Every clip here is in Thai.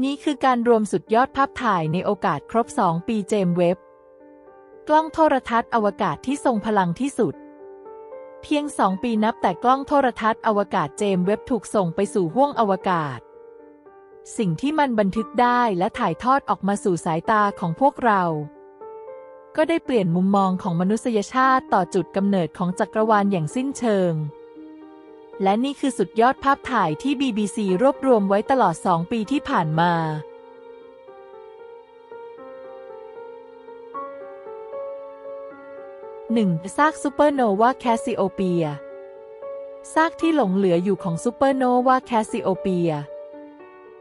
นี่คือการรวมสุดยอดภาพถ่ายในโอกาสครบ 2 ปีเจมส์เว็บ กล้องโทรทัศน์อวกาศที่ทรงพลังที่สุด เพียงสองปีนับแต่กล้องโทรทัศน์อวกาศเจมส์เว็บถูกส่งไปสู่ห้วงอวกาศ สิ่งที่มันบันทึกได้และถ่ายทอดออกมาสู่สายตาของพวกเรา ก็ได้เปลี่ยนมุมมองของมนุษยชาติต่อจุดกำเนิดของจักรวาลอย่างสิ้นเชิง และนี่คือสุดยอดภาพถ่ายที่ BBC รวบรวมไว้ตลอด 2 ปีที่ผ่านมา 1. ซากซูเปอร์โนวาแคสซิโอเปีย ซากที่หลงเหลืออยู่ของซูเปอร์โนวาแคสซิโอเปีย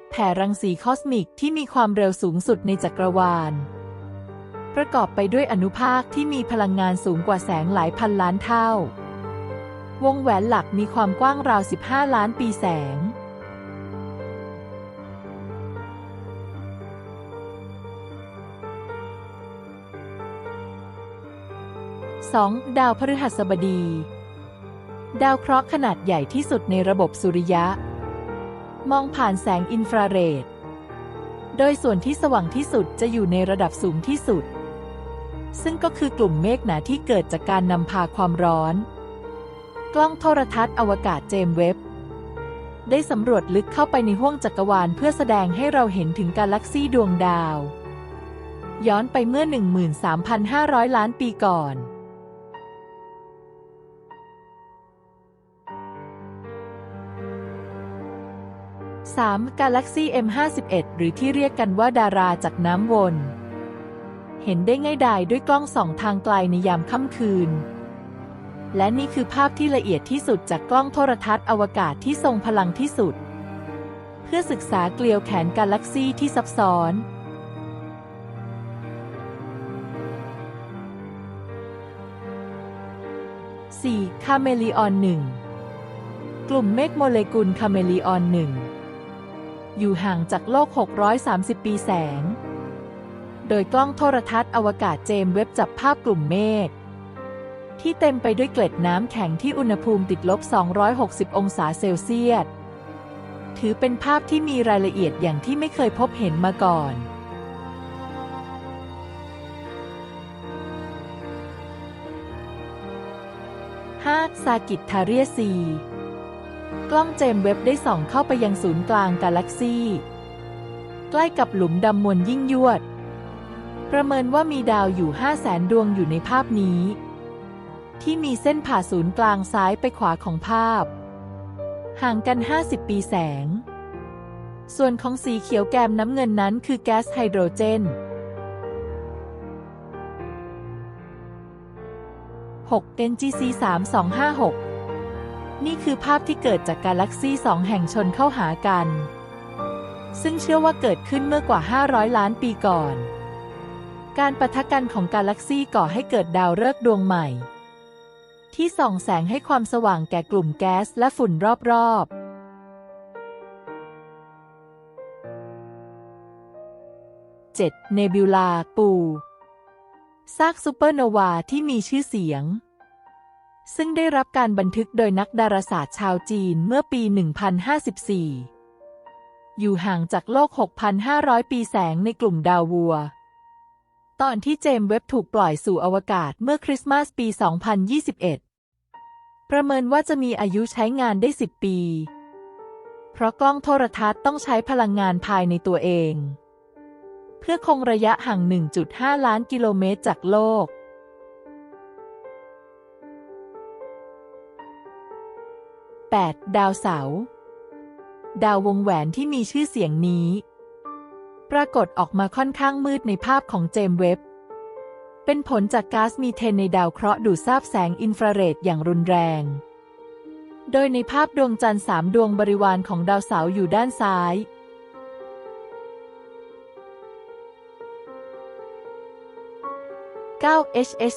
แผ่รังสีคอสมิกที่มีความเร็วสูงสุดในจักรวาล ประกอบไปด้วยอนุภาคที่มีพลังงานสูงกว่าแสงหลายพันล้านเท่า วงแหวนหลักมีความกว้างราว 15 ล้านปีแสง 2. ดาวพฤหัสบดี ดาวเคราะห์ขนาดใหญ่ที่สุดในระบบสุริยะ มองผ่านแสงอินฟราเรด โดยส่วนที่สว่างที่สุดจะอยู่ในระดับสูงที่สุด ซึ่งก็คือกลุ่มเมฆหนาที่เกิดจากการนำพาความร้อน กล้องโทรทัศน์อวกาศเจมเว็บ ได้สำรวจลึกเข้าไปในห้วงจักรวาลเพื่อแสดงให้เราเห็นถึงกาแล็กซีดวงดาว ย้อนไปเมื่อ 13,500 ล้านปีก่อน 3. กาแล็กซี M51 หรือที่เรียกกันว่าดาราจากน้ำวน เห็นได้ง่ายดายด้วยกล้องส่องทางไกลในยามค่ำคืน และนี่คือภาพที่ละเอียดที่สุดจากกล้องโทรทัศน์อวกาศที่ทรงพลังที่สุด เพื่อศึกษาเกลียวแขนกาแล็กซีที่ซับซ้อน 4. คาเมลีออนหนึ่งกลุ่มเมฆโมเลกุลคาเมลีออนหนึ่งอยู่ห่างจากโลก 630 ปีแสง โดยกล้องโทรทัศน์อวกาศเจมส์เว็บจับภาพกลุ่มเมฆ ที่เต็มไปด้วยเกล็ดน้ำแข็งที่อุณหภูมิติดลบ 260 องศาเซลเซียส ถือเป็นภาพที่มีรายละเอียดอย่างที่ไม่เคยพบเห็นมาก่อน 5. ซากิตทาเรียซีกล้องเจมเว็บได้ส่องเข้าไปยังศูนย์กลางกาแล็กซีใกล้กับหลุมดำมวลยิ่งยวด ประเมินว่ามีดาวอยู่ 5 0 0แสนดวงอยู่ในภาพนี้ ที่มีเส้นผ่าศูนย์กลางซ้ายไปขวาของภาพ ห่างกัน 50 ปีแสง ส่วนของสีเขียวแกมน้ำเงินนั้นคือแก๊สไฮโดรเจน 6 NGC 3256 นี่คือภาพที่เกิดจากกาแล็กซี่สองแห่งชนเข้าหากัน ซึ่งเชื่อว่าเกิดขึ้นเมื่อกว่า 500 ล้านปีก่อน การปะทะกันของกาแล็กซี่ก่อให้เกิดดาวฤกษ์ดวงใหม่ ที่ส่องแสงให้ความสว่างแก่กลุ่มแก๊สและฝุ่นรอบๆ 7. เนบิวลา ปูซากซูเปอร์โนวาที่มีชื่อเสียง ซึ่งได้รับการบันทึกโดยนักดาราศาสตร์ชาวจีนเมื่อปี 1054 อยู่ห่างจากโลก 6,500 ปีแสงในกลุ่มดาววัว ตอนที่เจมส์เว็บถูกปล่อยสู่อวกาศเมื่อคริสต์มาสปี 2021 ประเมินว่าจะมีอายุใช้งานได้ 10 ปี เพราะกล้องโทรทัศน์ต้องใช้พลังงานภายในตัวเอง เพื่อคงระยะห่าง 1.5 ล้านกิโลเมตรจากโลก 8. ดาวเสาร์ดาววงแหวนที่มีชื่อเสียงนี้ ปรากฏออกมาค่อนข้างมืดในภาพของเจมเว็บ เป็นผลจากก๊าซมีเทนในดาวเคราะห์ดูดซาบแสงอินฟราเรดอย่างรุนแรง โดยในภาพดวงจันทร์สามดวงบริวารของดาวเสาร์อยู่ด้านซ้าย9 HS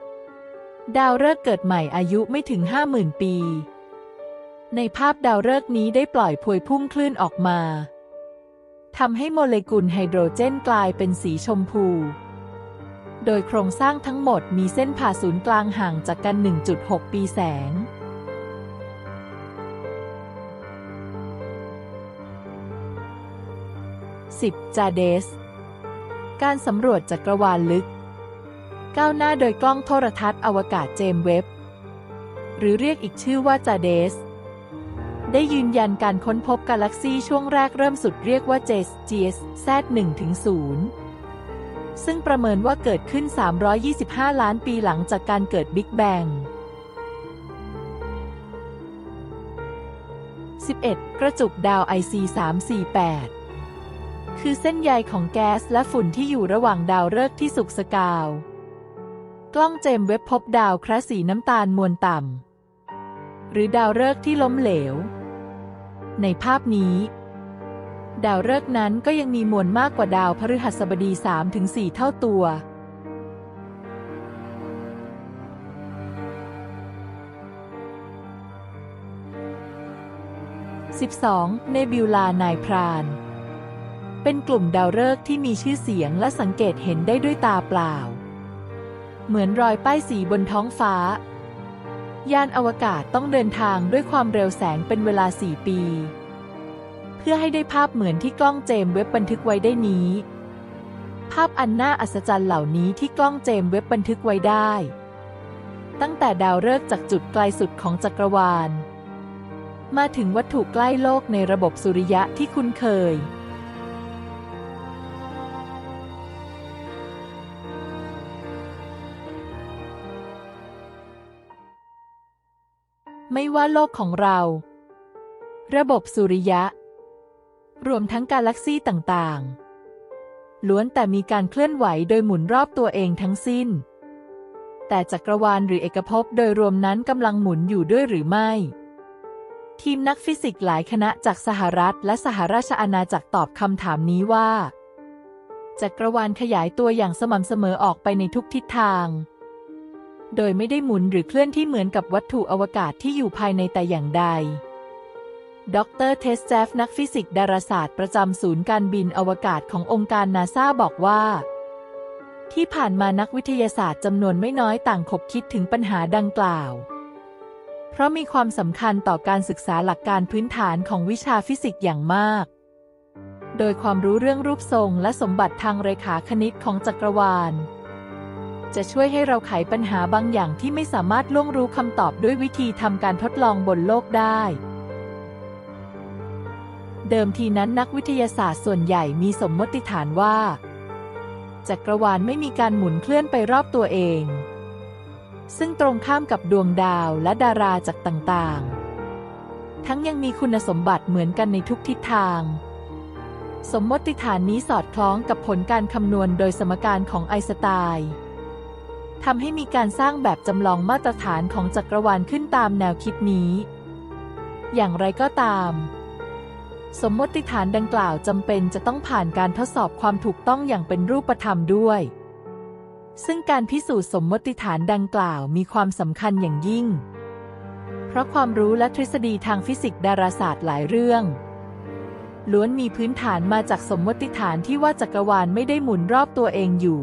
212ดาวฤกษ์เกิดใหม่อายุไม่ถึง 50,000 ปี ในภาพดาวฤกษ์นี้ได้ปล่อยพวยพุ่งคลื่นออกมา ทำให้โมเลกุลไฮโดรเจนกลายเป็นสีชมพู โดยโครงสร้างทั้งหมดมีเส้นผ่าศูนย์กลางห่างจากกัน 1.6 ปีแสง 10. จาเดส การสำรวจจักรวาลลึก ก้าวหน้าโดยกล้องโทรทัศน์อวกาศเจมเว็บ หรือเรียกอีกชื่อว่าจาเดส ได้ยืนยันการค้นพบกาแล็กซีช่วงแรกเริ่มสุดเรียกว่า JS GS Z1 ถึง0ซึ่งประเมินว่าเกิดขึ้น 325 ล้านปีหลังจากการเกิดบิ๊กแบง 11. กระจุกดาว IC 348 คือเส้นใยของแก๊สและฝุ่นที่อยู่ระหว่างดาวฤกษ์ที่สุกสกาว กล้องเจมส์เว็บพบดาวคราสีน้ำตาลมวลต่ำ หรือดาวฤกษ์ที่ล้มเหลว ในภาพนี้ ดาวฤกษ์นั้นก็ยังมีมวลมากกว่าดาวพฤหัสบดี 3-4 เท่าตัว 12. เนบิวลานายพราน เป็นกลุ่มดาวฤกษ์ที่มีชื่อเสียงและสังเกตเห็นได้ด้วยตาเปล่า เหมือนรอยป้ายสีบนท้องฟ้า ยานอวกาศต้องเดินทางด้วยความเร็วแสงเป็นเวลา 4 ปี เพื่อให้ได้ภาพเหมือนที่กล้องเจมส์เว็บบันทึกไว้ได้นี้ ภาพอันน่าอัศจรรย์เหล่านี้ที่กล้องเจมส์เว็บบันทึกไว้ได้ ตั้งแต่ดาวฤกษ์จากจุดไกลสุดของจักรวาล มาถึงวัตถุใกล้โลกในระบบสุริยะที่คุ้นเคย ไม่ว่าโลกของเรา ระบบสุริยะ รวมทั้งกาแล็กซี่ต่างๆ ล้วนแต่มีการเคลื่อนไหวโดยหมุนรอบตัวเองทั้งสิ้น แต่จักรวาลหรือเอกภพโดยรวมนั้นกำลังหมุนอยู่ด้วยหรือไม่ ทีมนักฟิสิกส์หลายคณะจากสหรัฐและสหราชอาณาจักรตอบคำถามนี้ว่า จักรวาลขยายตัวอย่างสม่ำเสมอออกไปในทุกทิศทาง โดยไม่ได้หมุนหรือเคลื่อนที่เหมือนกับวัตถุอวกาศที่อยู่ภายในแต่อย่างใด ดรเทสเจฟนักฟิสิกส์ดาราศาสตร์ประจำศูนย์การบินอวกาศขององค์การนาซาบอกว่า ที่ผ่านมานักวิทยาศาสตร์จำนวนไม่น้อยต่างคบคิดถึงปัญหาดังกล่าว เพราะมีความสำคัญต่อการศึกษาหลักการพื้นฐานของวิชาฟิสิกส์อย่างมาก โดยความรู้เรื่องรูปทรงและสมบัติทางเรขาคณิตของจักรวาล จะช่วยให้เราไขปัญหาบางอย่างที่ไม่สามารถล่วงรู้คำตอบด้วยวิธีทำการทดลองบนโลกได้ เดิมทีนั้นนักวิทยาศาสตร์ส่วนใหญ่มีสมมติฐานว่า จักรวาลไม่มีการหมุนเคลื่อนไปรอบตัวเอง ซึ่งตรงข้ามกับดวงดาวและดาราจากต่างๆ ทั้งยังมีคุณสมบัติเหมือนกันในทุกทิศทางสมมติฐานนี้สอดคล้องกับผลการคำนวณโดยสมการของไอน์สไตน์ ทำให้มีการสร้างแบบจำลองมาตรฐานของจักรวาลขึ้นตามแนวคิดนี้ อย่างไรก็ตาม สมมติฐานดังกล่าวจำเป็นจะต้องผ่านการทดสอบความถูกต้องอย่างเป็นรูปธรรมด้วย ซึ่งการพิสูจน์สมมติฐานดังกล่าวมีความสำคัญอย่างยิ่ง เพราะความรู้และทฤษฎีทางฟิสิกส์ดาราศาสตร์หลายเรื่องล้วนมีพื้นฐานมาจากสมมติฐานที่ว่าจักรวาลไม่ได้หมุนรอบตัวเองอยู่